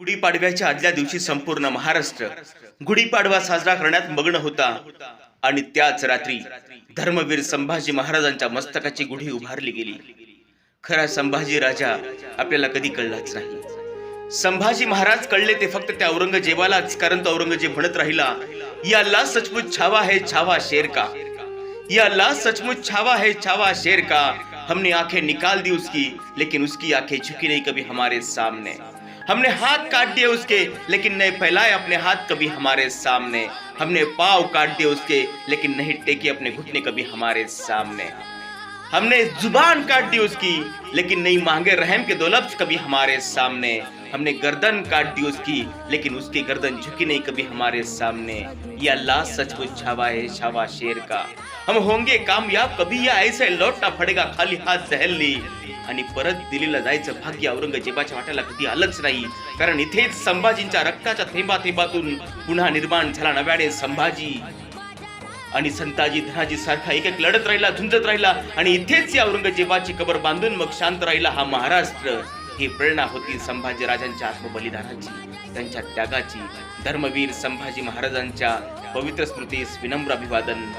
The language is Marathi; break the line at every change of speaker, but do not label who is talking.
गुढीपाडव्याच्या आदल्या दिवशी संपूर्ण महाराष्ट्र गुढीपाडवा साजरा करण्यात मग्न होता. आणि त्याच रात्री धर्मवीर संभाजी महाराजांच्या मस्तकाची गुढी उभारली गेली. खरा संभाजी राजा आपल्याला कधी कळलाच नाही. संभाजी महाराज कळले ते फक्त त्या औरंगजेबालाच कारण तो औरंगजेब म्हणत राहिला या ला सचमुच छावा है छावा शेर का? या ला सचमुच छावा है छावा शेर का? हमने आंखें निकाल दी उसकी लेकिन उसकी आंखें झुकी नहीं कभी हमारे सामने. हमने हाथ काट दिए उसके लेकिन नहीं फैलाए अपने हाथ कभी हमारे सामने। हमने पाव काट दिए उसके लेकिन नहीं टेके अपने घुटने कभी हमारे सामने। हमने जुबान काट दी उसकी लेकिन नहीं मांगे रहम के दो लफ्ज कभी हमारे सामने। हमने गर्दन काट दी उसकी लेकिन उसकी गर्दन झुकी नहीं कभी हमारे सामने। ये अल्लाह सचमुच छावा है छावा शेर का। हम होंगे कामयाब कभी या ऐसे लौटना पडेगा खाली हात दहलली आणि परत दिल्लीला जायचं भाग्य औरंगजेबाच्या वाट्याला कधी आलंच नाही कारण इथेच संभाजींच्या रक्ताच्या थेंबा थेंबातून पुन्हा निर्माण झाला नव्याने संभाजी। आणि संताजी धनाजी सारखा एक एक लढत राहिला झुंजत राहिला आणि इथेच या औरंगजेबाची कबर बांधून मग शांत राहिला हा महाराष्ट्र. ही प्रेरणा होती संभाजी राजांच्या आत्मबलिदानाची त्यांच्या त्यागाची. धर्मवीर संभाजी महाराजांच्या पवित्र स्मृतीस विनम्र अभिवादन.